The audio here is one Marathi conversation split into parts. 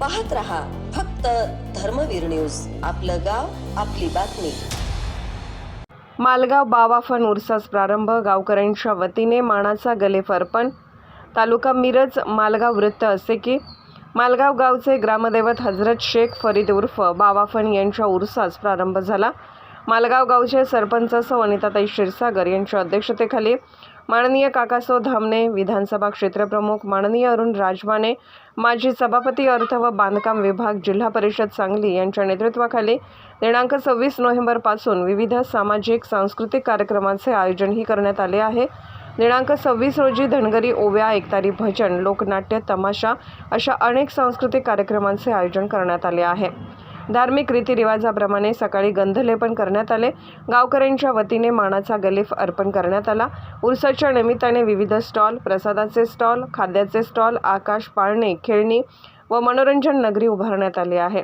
पाहत रहा फक्त धर्मवीर न्यूज. आपलं गाव आपली बातमी. मालगाव बावाफन उरसास प्रारंभ. गावकऱ्यांच्या वतीने मानाचा गलेफरपण. तालुका मिरज मालगाव वृत्त असे की मालगाव गावचे ग्रामदैवत हजरत शेख फरीद उर्फ बावाफन यांच्या उरसास प्रारंभ झाला. मालगाव गावचे सरपंच सौ अनिताताई क्षीरसागर यांच्या अध्यक्षतेखाली माननीय काकासो धामणे विधानसभा क्षेत्रप्रमुख माननीय अरुण राजवाने माजी सभापती अर्थ व बांधकाम विभाग जिल्हा परिषद सांगली यांच्या नेतृत्वाखाली दिनांक सव्वीस नोव्हेंबरपासून विविध सामाजिक सांस्कृतिक कार्यक्रमांचे आयोजनही करण्यात आले आहे. दिनांक सव्वीस रोजी धनगरी ओव्या एकतारी भजन लोकनाट्य तमाशा अशा अनेक सांस्कृतिक कार्यक्रमांचे आयोजन करण्यात आले आहे. धार्मिक रीतिरिवाजाप्रमाणे सकाळी गंधलेपन करण्यात आले. गावकऱ्यांच्या वतीने मानाचा गलिफ अर्पण करण्यात आला. उरसाच्या निमित्ताने विविध स्टॉल प्रसादाचे स्टॉल खाद्याचे स्टॉल आकाश पाळणे खेळणी व मनोरंजन नगरी उभारण्यात आली आहे.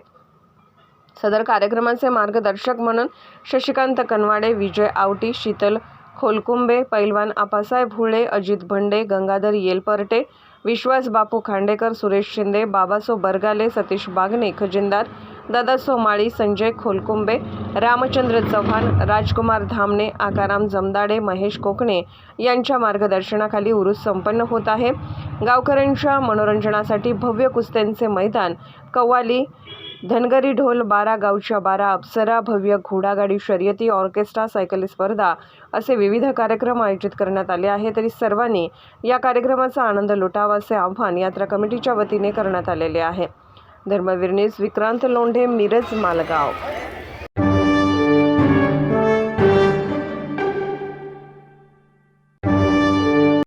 सदर कार्यक्रमाचे मार्गदर्शक म्हणून शशिकांत कनवाडे विजय आवटी शीतल खोलकुंबे पैलवान आपासाहेब हुळे अजित भंडे गंगाधर येलपर्टे विश्वास बापू खांडेकर सुरेश शिंदे बाबासो बरगाले सतीश बागणे खजिनदार दादा सोमाळी संजय खोलकुंबे रामचंद्र चव्हाण राजकुमार धामणे आकाराम जमदाडे महेश कोकणे यांच्या मार्गदर्शनाखाली उरूस संपन्न होत आहे. गावकऱ्यांच्या मनोरंजनासाठी भव्य कुस्त्यांचे मैदान कव्वाली धनगरी ढोल बारा गावच्या बारा अप्सरा भव्य घोडागाडी शर्यती ऑर्केस्ट्रा सायकली स्पर्धा असे विविध कार्यक्रम आयोजित करण्यात आले आहे तरी सर्वांनी या कार्यक्रमाचा आनंद लुटावा असे आव्हान यात्रा कमिटीच्या वतीने करण्यात आलेले आहे. धर्मवीर न्यूज विक्रांत लोंढे मिरज मालगाव